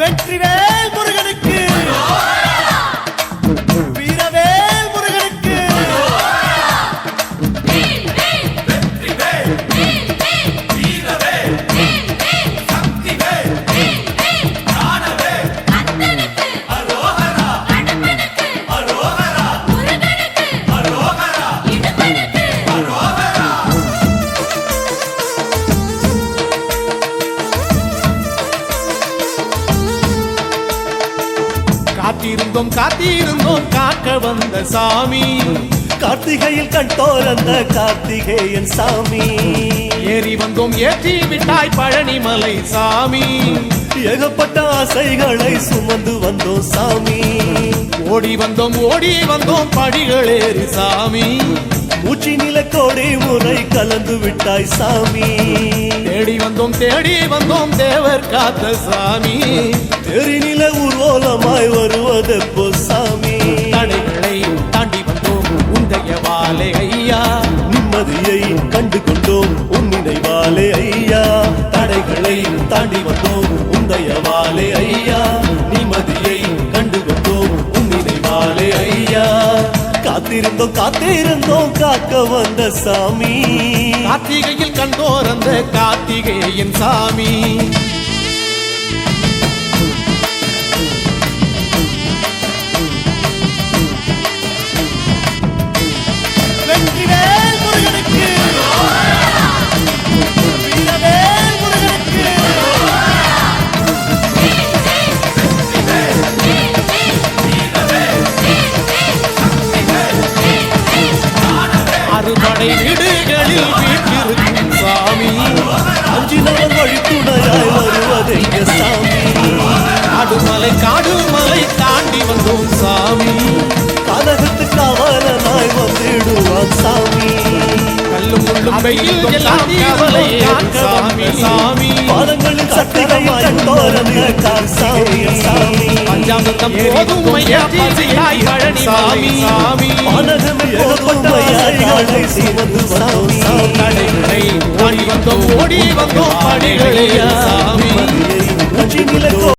வெற்றிவேல் காத்திருந்தோம் காத்திருந்தோம் காக்க வந்த சாமி. கார்த்திகையில் கண் தோறந்த கார்த்திகேயன் சாமி. ஏறி வந்தோம் ஏற்றி விட்டாய் பழனிமலை சாமி. ஏகப்பட்ட ஆசைகளை சுமந்து வந்தோம் சாமி. ஓடி வந்தோம் ஓடி வந்தோம் படிகளேறி சாமி. மூச்சு நிலக்கோடி முறை கலந்து விட்டாய் சாமி. தேடி வந்தோம் தேடி வந்தோம் தேவர் காத்த சாமி. ஊர்வலமாய் வருவதெப்போ சாமி. தடைகளை தாண்டி வந்தோம். உந்தைய வாலை ஐயா. நிம்மதியை கண்டு கொண்டோம் உன் நினைவாலே ஐயா. தடைகளை தாண்டி வந்தோம். உந்தயவாலே ஐயா. நிம்மதியை கண்டு கொண்டோம் உன் நினைவாலே ஐயா. காத்திருந்தோம் காத்திருந்தோம். காக்க வந்த சாமி. கார்த்திகையில் கண்டோர் அந்த கார்த்திகேயன் சாமி. அறுபடை வீடுகளில் வீட்டிருக்கும் சாமி. அஞ்சினவன் வழித்துணையாய் வருவதைங்க சாமி. காடுமலை காடுமலை தாண்டி வந்தோம் சாமி. கலகத்து காவலனாய் வந்திடுவான் சாமி. கல்லும் முள்ளும் வெயில் எல்லாம் கவலை சாமி. சாமி. பாதங்களில் சாமி. சாமி. பஞ்சாமிர்தம் போதும் ஐயா பசியாய் பழனி சாமி சாமி. பானகம் ஏகப்பட்ட படை சிவந்து சாமி. நடைகளை ஓடி வந்தோம் ஓடி வந்தோம்